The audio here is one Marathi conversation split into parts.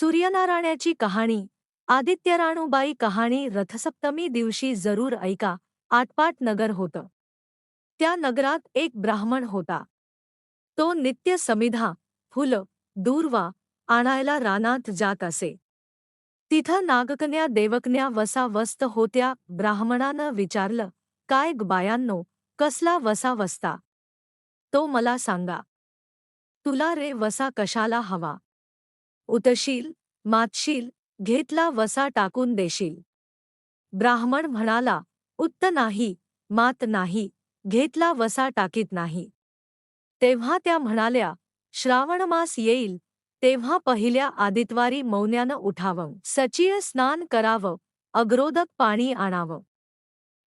सूर्यनारायणाची कहाणी आदित्यराणूबाई कहाणी रथसप्तमी दिवशी जरूर ऐका आटपाट नगर होतं. त्या नगरात एक ब्राह्मण होता. तो नित्य समिधा फुलं दूर्वा आणायला रानात जात असे. तिथं नागकन्या देवकन्या वसा वस्त होत्या ब्राह्मणानं विचारलं काय ग बायांनो कसला वसा वसता? तो मला सांगा तुला रे वसा कशाला हवा? उतशील मातशील घेतला वसा टाकून देशील. ब्राह्मण म्हणाला उत्त नाही मात नाही घेतला वसा टाकीत नाही. तेव्हा त्या म्हणाल्या श्रावणमास येईल तेव्हा पहिल्या आदित्वारी मौन्यानं उठावं. सचिय स्नान करावं अग्रोदक पाणी आणावं.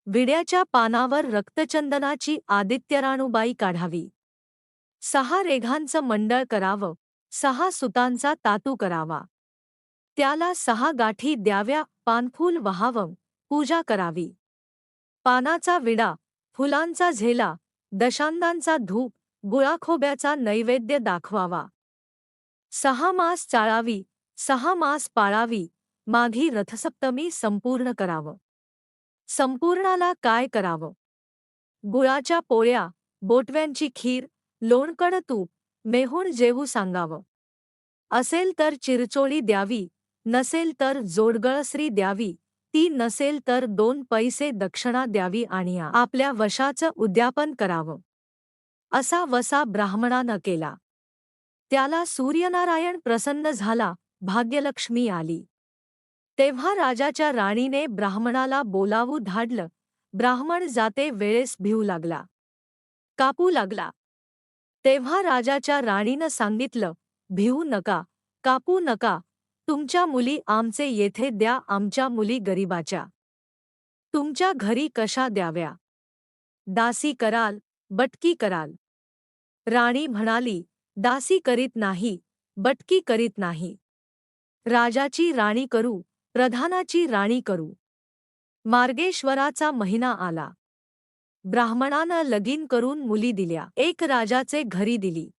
विड्याच्या पानावर रक्तचंदनाची आदित्यराणूबाई काढावी. सहा रेघांचं मंडळ करावं. सहा सुतांचा तातू करावा. त्याला सहा गाठी द्याव्या पानफूल वहावं पूजा करावी. पानाचा विडा फुलांचा झेला दशांदांचा धूप गुळाखोब्याचा नैवेद्य दाखवावा. सहा मास चाळावी सहा मास पाळावी माघी रथसप्तमी संपूर्ण करावं. संपूर्णाला काय करावं? गुळाच्या पोळ्या बोटव्यांची खीर लोणकण तूप मेहूण जेवू सांगावं. असेल तर चिरचोळी द्यावी नसेल तर जोडगळसरी द्यावी ती नसेल तर दोन पैसे दक्षिणा द्यावी आणि आपल्या वशाचं उद्यापन करावं. असा वसा ब्राह्मणानं केला. त्याला सूर्यनारायण प्रसन्न झाला भाग्यलक्ष्मी आली. तेव्हा राजाच्या राणीने ब्राह्मणाला बोलावू धाडलं ब्राह्मण जाते वेळेस भिवू लागला. कापू लागला. तेव्हा राजाच्या राणीनं सांगितलं भिवू नका कापू नका तुमच्या मुली आमचे येथे द्या आमच्या मुली गरिबाच्या. तुमच्या घरी कशा द्याव्या? दासी कराल बटकी कराल. राणी म्हणाली दासी करीत नाही बटकी करीत नाही. राजाची राणी करू प्रधानाची राणी करू. मार्गेश्वराचा महिना आला. ब्राह्मणानं लगीन करून मुली दिल्या एक राजाचे घरी दिली.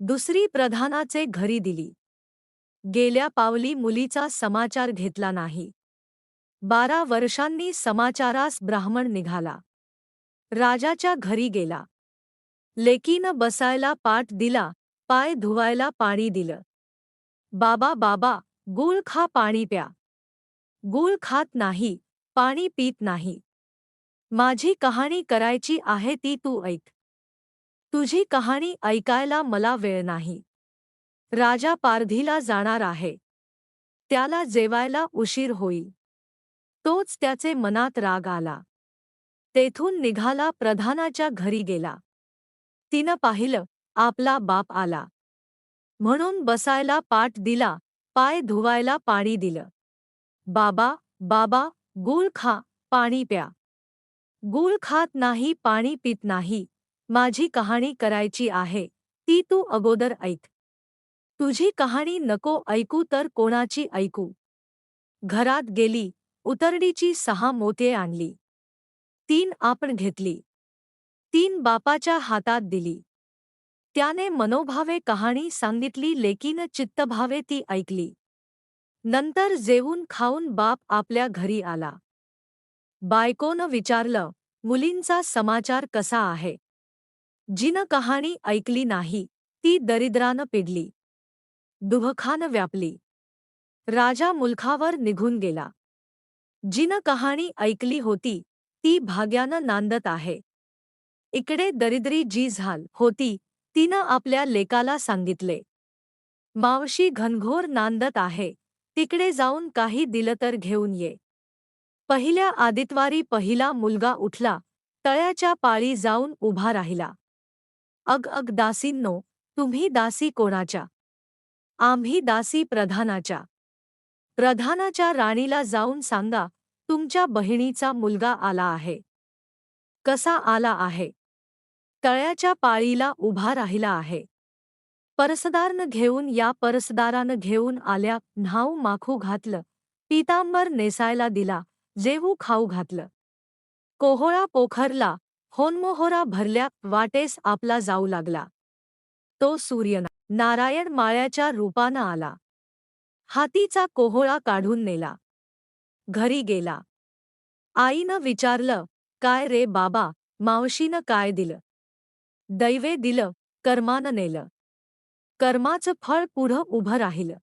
दुसरी प्रधानाचे घरी दिली. गेल्या पावली मुलीचा समाचार घेतला नाही. बारा वर्षांनी समाचारास ब्राह्मण निघाला. राजाच्या घरी गेला. लेकीनं बसायला पाठ दिला पाय धुवायला पाणी दिलं. बाबा बाबा गूळ खा पाणी प्या. गुळ खात नाही पाणी पीत नाही. माझी कहाणी करायची आहे ती तू ऐक. तुझी कहाणी ऐकायला मला वेळ नाही. राजा पारधीला जाणार आहे. त्याला जेवायला उशीर होईल. तोच त्याचे मनात राग आला. तेथून निघाला प्रधानाच्या घरी गेला. तिनं पाहिलं आपला बाप आला. म्हणून बसायला पाठ दिला पाय धुवायला पाणी दिलं. बाबा बाबा गूळ खा पाणी प्या. गूळ खात नाही पाणी पित नाही. माझी कहाणी करायची आहे ती तू अगोदर ऐक. तुझी कहाणी नको ऐकू तर कोणाची ऐकू? घरात गेली उतरडीची सहा मोते आणली. तीन आपण घेतली. तीन बापाच्या हातात दिली. त्याने मनोभावे कहाणी सांगितली लेकीन चित्तभावे ती ऐकली. नंतर जेवून खाऊन बाप आपल्या घरी आला. बायकोनं विचारलं मुलींचा समाचार कसा आहे? जिनं कहाणी ऐकली नाही ती दरिद्रानं पिडली. दुभखानं व्यापली. राजा मुलखावर निघून गेला. जिनं कहाणी ऐकली होती ती भाग्यानं नांदत आहे. इकडे दरिद्री जी झाल होती तिनं आपल्या लेकाला सांगितले. मावशी घनघोर नांदत आहे तिकडे जाऊन काही दिलं तर घेऊन ये. पहिल्या आदित्वारी पहिला मुलगा उठला तळ्याच्या पाळी जाऊन उभा राहिला. अग अग दासींनो तुम्ही दासी कोणाच्या? आम्ही दासी प्रधानाच्या. प्रधानाच्या राणीला जाऊन सांगा तुमच्या बहिणीचा मुलगा आला आहे. कसा आला आहे? तळ्याच्या पाळीला उभा राहिला आहे. परसदारनं घेऊन या परसदारानं घेऊन आल्या न्हाऊ माखू घातलं. पितांबर नेसायला दिला जेवू खाऊ घातलं. कोहोळा पोखरला होनमोहोरा भरल्या वाटेस आपला जाऊ लागला. तो सूर्य नारायण माळ्याच्या रूपानं आला. हातीचा कोहोळा काढून नेला. घरी गेला. आईनं विचारलं काय रे बाबा मावशीनं काय दिलं? दैवे दिलं कर्मानं नेलं. कर्माचं फळ पुढं उभं राहिलं.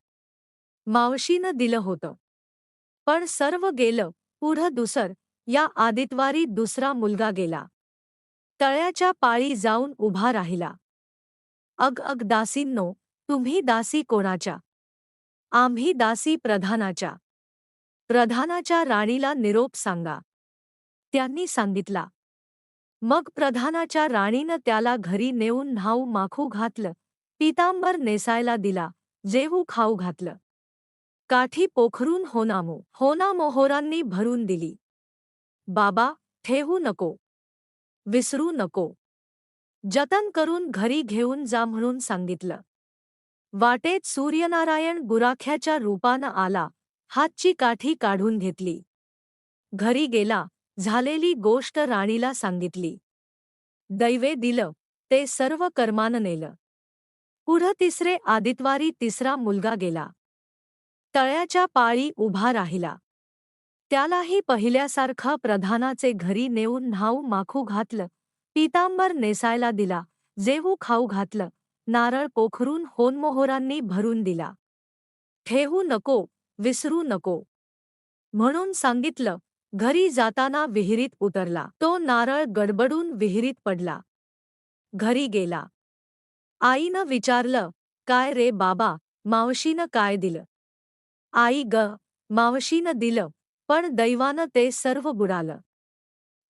मावशीनं दिलं होतं. पण सर्व गेलं पुढं दुसर या आदितवारी दुसरा मुलगा गेला. तळ्याच्या पाळी जाऊन उभा राहिला. अग अग दासींनो तुम्ही दासी कोणाच्या? आम्ही दासी प्रधानाच्या. प्रधानाच्या राणीला निरोप सांगा. त्यांनी सांगितला. मग प्रधानाच्या राणीनं त्याला घरी नेऊन न्हाऊ माखू घातलं. पितांबर नेसायला दिला. जेवू खाऊ घातलं. काठी पोखरून होनामो होनामोहोरांनी भरून दिली. बाबा ठेवू नको. विसरू नको. जतन करून घरी घेऊन जा म्हणून सांगितलं. वाटेत सूर्यनारायण गुराख्याच्या रूपानं आला. हातची काठी काढून घेतली. घरी गेला. झालेली गोष्ट राणीला सांगितली. दैवे दिलं. ते सर्व कर्मानं नेलं. पुढं तिसरे आदितवारी तिसरा मुलगा गेला. तळ्याच्या पाळी उभा राहिला. त्यालाही पहिल्यासारखा प्रधानाचे घरी नेऊन न्हाऊ माखू घातलं. पितांबर नेसायला दिला. जेवू खाऊ घातलं. नारळ पोखरून होनमोहोरांनी भरून दिला. ठेवू नको. विसरू नको. म्हणून सांगितलं. घरी जाताना विहिरीत उतरला. तो नारळ गडबडून विहिरीत पडला. घरी गेला. आईनं विचारलं काय रे बाबा? मावशीनं काय दिलं? आई ग मावशीनं दिलं. पण दैवानं ते सर्व बुडालं.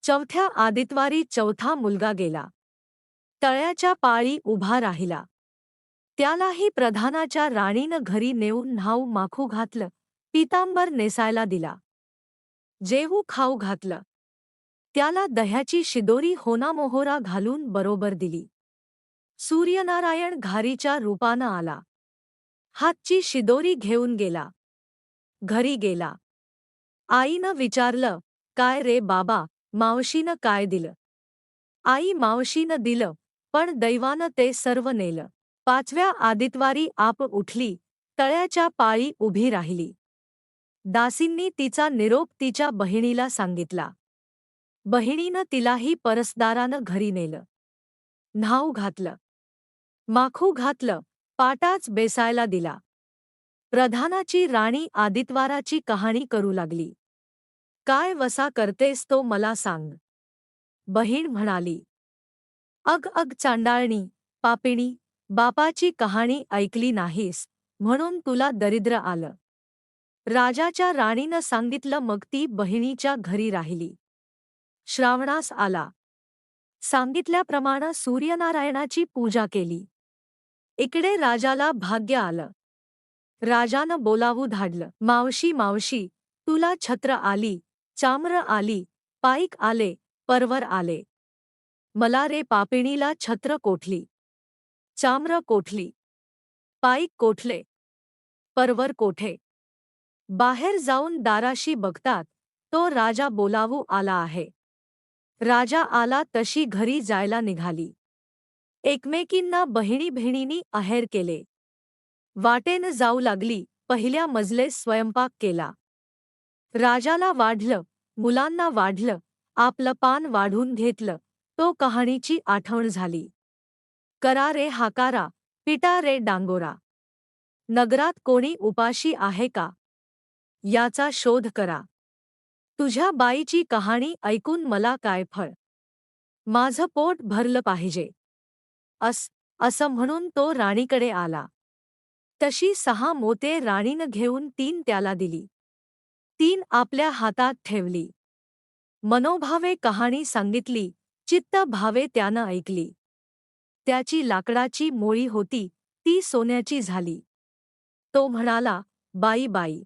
चौथ्या आदितवारी चौथा मुलगा गेला. तळ्याच्या पाळी उभा राहिला. त्यालाही प्रधानाच्या राणीनं घरी नेऊन न्हाऊ माखू घातलं पितांबर नेसायला दिला. जेवू खाऊ घातलं. त्याला दह्याची शिदोरी होनामोहोरा घालून बरोबर दिली. सूर्यनारायण घारीच्या रूपानं आला. हातची शिदोरी घेऊन गेला. घरी गेला. आईनं विचारलं काय रे बाबा मावशीनं काय दिलं? आई मावशीनं दिलं पण दैवानं ते सर्व नेलं. पाचव्या आदितवारी आप उठली तळ्याच्या पाळी उभी राहिली. दासींनी तिचा निरोप तिच्या बहिणीला सांगितला. बहिणीनं तिलाही परसदारानं घरी नेलं. न्हाऊ घातलं. माखू घातलं पाटाच बेसायला दिला. प्रधानाची राणी आदितवाराची कहाणी करू लागली. काय वसा करतेस तो मला सांग. बहीण म्हणाली. अग अग चांडाळणी पापिणी बापाची कहाणी ऐकली नाहीस म्हणून तुला दरिद्र आलं. राजाच्या राणीनं सांगितलं मग ती बहिणीच्या घरी राहिली. श्रावणास आला. सांगितल्याप्रमाणे सूर्यनारायणाची पूजा केली. इकडे राजाला भाग्य आलं. राजानं बोलावू धाडलं. मावशी मावशी तुला छत्र आली चामर आली पाईक आले परवर आले. मला रे पापिणीला छत्र कोठली? चाम्र कोठली? पाईक कोठले? परवर कोठे? बाहेर जाऊन दाराशी बघतात तो राजा बोलावू आला आहे. राजा आला तशी घरी जायला निघाली. एकमेकींना बहिणी बहिणींनी आहेर केले. वाटेनं जाऊ लागली पहिल्या मजले स्वयंपाक केला. राजाला वाढलं मुलांना वाढलं आपलं पान वाढून घेतलं तो कहाणीची आठवण झाली. करा रे हाकारा पिटा रे डांगोरा. नगरात कोणी उपाशी आहे का? याचा शोध करा. तुझ्या बाईची कहाणी ऐकून मला काय फळ? माझं पोट भरलं पाहिजे. अस असं म्हणून तो राणीकडे आला. तशी सहा मोते राणीनं घेऊन तीन त्याला दिली. तीन आपल्या हातात ठेवली. मनोभावे कहाणी सांगितली चित्त भावे त्यानं ऐकली. त्याची लाकडाची मोळी होती ती सोन्याची झाली. तो म्हणाला बाई बाई.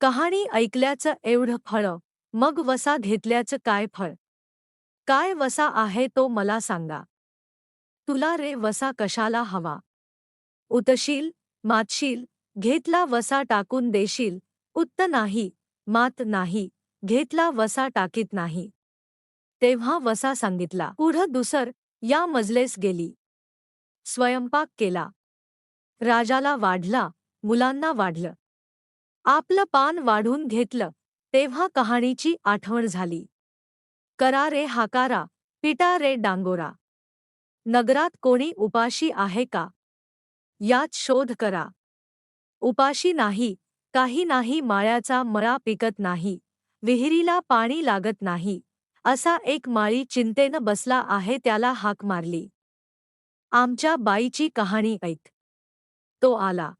कहाणी ऐकल्याचं एवढं फळ मग वसा घेतल्याचं काय फळ? काय वसा आहे तो मला सांगा. तुला रे वसा कशाला हवा? उतशील मातशील घेतला वसा टाकून देशील. उत्त नाही मात नाही घेतला वसा टाकीत नाही. तेव्हा वसा सांगितला पुढं दुसर या मजलेस गेली. स्वयंपाक केला. राजाला वाढला मुलांना वाढलं. आपलं पान वाढून घेतलं तेव्हा कहाणीची आठवण झाली. करा रे हाकारा पिटा रे डांगोरा. नगरात कोणी उपाशी आहे का? यात शोध करा. उपाशी नाही काही नाही माळ्याचा मळा पिकत नाही विहिरीला पाणी लागत नाही असा एक माळी चिंतेनं बसला आहे त्याला हाक मारली. आमच्या बाईची कहाणी ऐक. तो आला.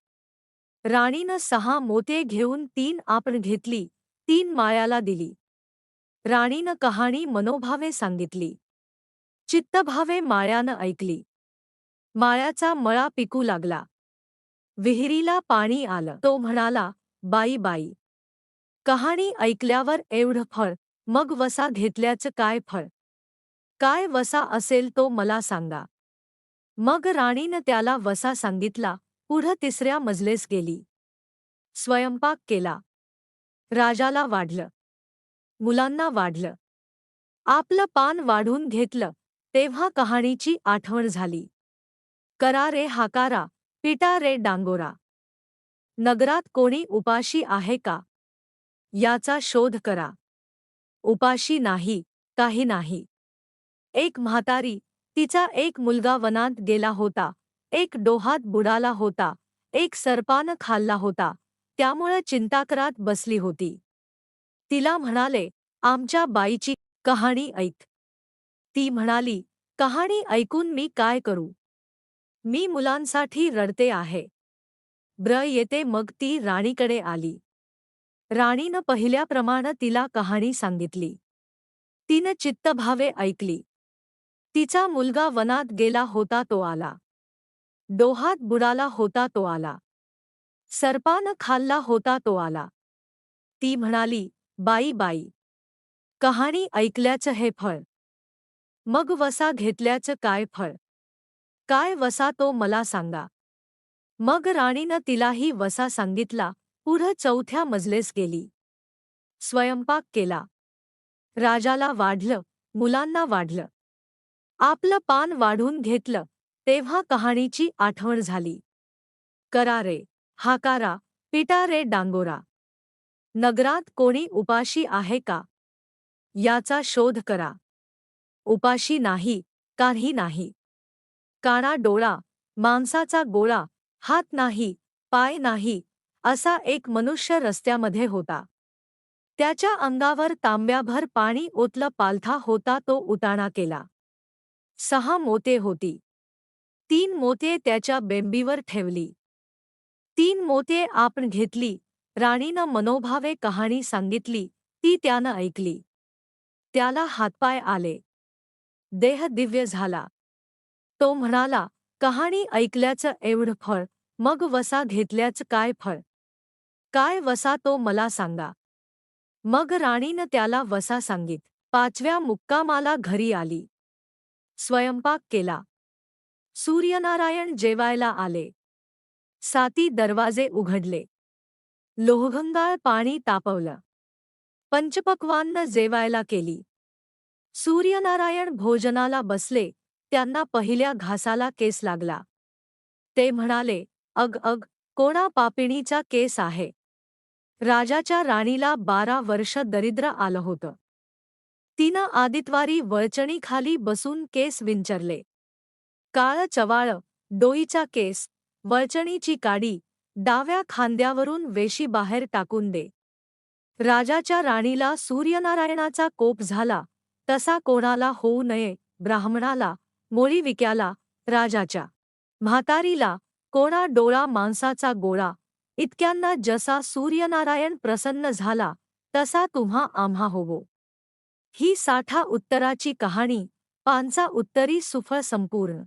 राणीनं सहा मोते घेऊन तीन आपण घेतली तीन माळ्याला दिली. राणीनं कहाणी मनोभावे सांगितली. चित्तभावे माळ्यानं ऐकली. माळ्याचा मळा पिकू लागला. विहिरीला पाणी आलं. तो म्हणाला बाई बाई कहाणी ऐकल्यावर एवढं फळ मग वसा घेतल्याचं काय फळ? काय वसा असेल तो मला सांगा. मग राणीनं त्याला वसा सांगितला पुढं तिसऱ्या मजलेस गेली. स्वयंपाक केला. राजाला वाढलं. मुलांना वाढलं. आपलं पान वाढून घेतलं तेव्हा कहाणीची आठवण झाली. करा रे हाकारा पिटा रे डांगोरा. नगरात कोणी उपाशी आहे का? याचा शोध करा. उपाशी नाही काही नाही. एक म्हातारी तिचा एक मुलगा वनात गेला होता. एक डोहात बुडाला होता. एक सरपान खाल्ला होता. त्यामुळं चिंताकरात बसली होती. तिला म्हणाले आमच्या बाईची कहाणी ऐक. ती म्हणाली कहाणी ऐकून मी काय करू? मी मुलांसाठी रडते आहे. ब्र येते मग ती राणीकडे आली. राणीनं पहिल्याप्रमाणे तिला कहाणी सांगितली. तिनं चित्तभावे ऐकली. तिचा मुलगा वनात गेला होता तो आला. डोहात बुडाला होता तो आला. सर्पानं खाल्ला होता तो आला. ती म्हणाली बाई बाई कहाणी ऐकल्याचं हे फळ. मग वसा घेतल्याचं काय फळ? काय वसा तो मला सांगा. मग राणीनं तिलाही वसा सांगितला पुढं चौथ्या मजलेस गेली. स्वयंपाक केला. राजाला वाढलं मुलांना वाढलं. आपलं पान वाढून घेतलं तेव्हा कहाणीची आठवण झाली. करा रे हाकारा पिटारे डांगोरा. नगरात कोणी उपाशी आहे का? याचा शोध करा. उपाशी नाही काही नाही. काळा डोळा मांसाचा गोळा हात नाही पाय नाही असा एक मनुष्य रस्त्यामध्ये होता. त्याच्या अंगावर तांब्याभर पाणी ओतलं पालथा होता तो उताणा केला. सहा मोते होती. तीन मोते त्याच्या बेंबीवर ठेवली. तीन मोते आपण घेतली राणीनं मनोभावे कहाणी सांगितली ती त्यानं ऐकली. त्याला हातपाय आले. देह दिव्य झाला. तो म्हणाला कहाणी ऐकल्याचं एवढं फळ मग वसा घेतल्याचं काय फळ? काय वसा तो मला सांगा. मग राणीनं त्याला वसा सांगित पाचव्या मुक्कामाला घरी आली. स्वयंपाक केला. सूर्यनारायण जेवायला आले. साती दरवाजे उघडले. लोहगंगाळ पाणी तापवलं. पंचपक्वान्न जेवायला केली. सूर्यनारायण भोजनाला बसले. त्यांना पहिल्या घासाला केस लागला. ते म्हणाले अग अग कोणा पापिणीचा केस आहे? राजाच्या राणीला बारा वर्ष दरिद्र आलं होतं. तिनं आदित्वारी वळचणीखाली बसून केस विंचरले. काळ चवाळ डोईचा केस वळचणीची काडी डाव्या खांद्यावरून वेशी बाहेर टाकून दे. राजाच्या राणीला सूर्यनारायणाचा कोप झाला तसा कोणाला होऊ नये ब्राह्मणाला मोळी विक्याला राजाच्या म्हातारीला कोणा डोळा मांसाचा गोळा. इतक्यांना जसा सूर्यनारायण प्रसन्न झाला तसा तुम्हा आम्हा होवो. ही साठा उत्तराची कहाणी पांचा उत्तरी सुफळ संपूर्ण.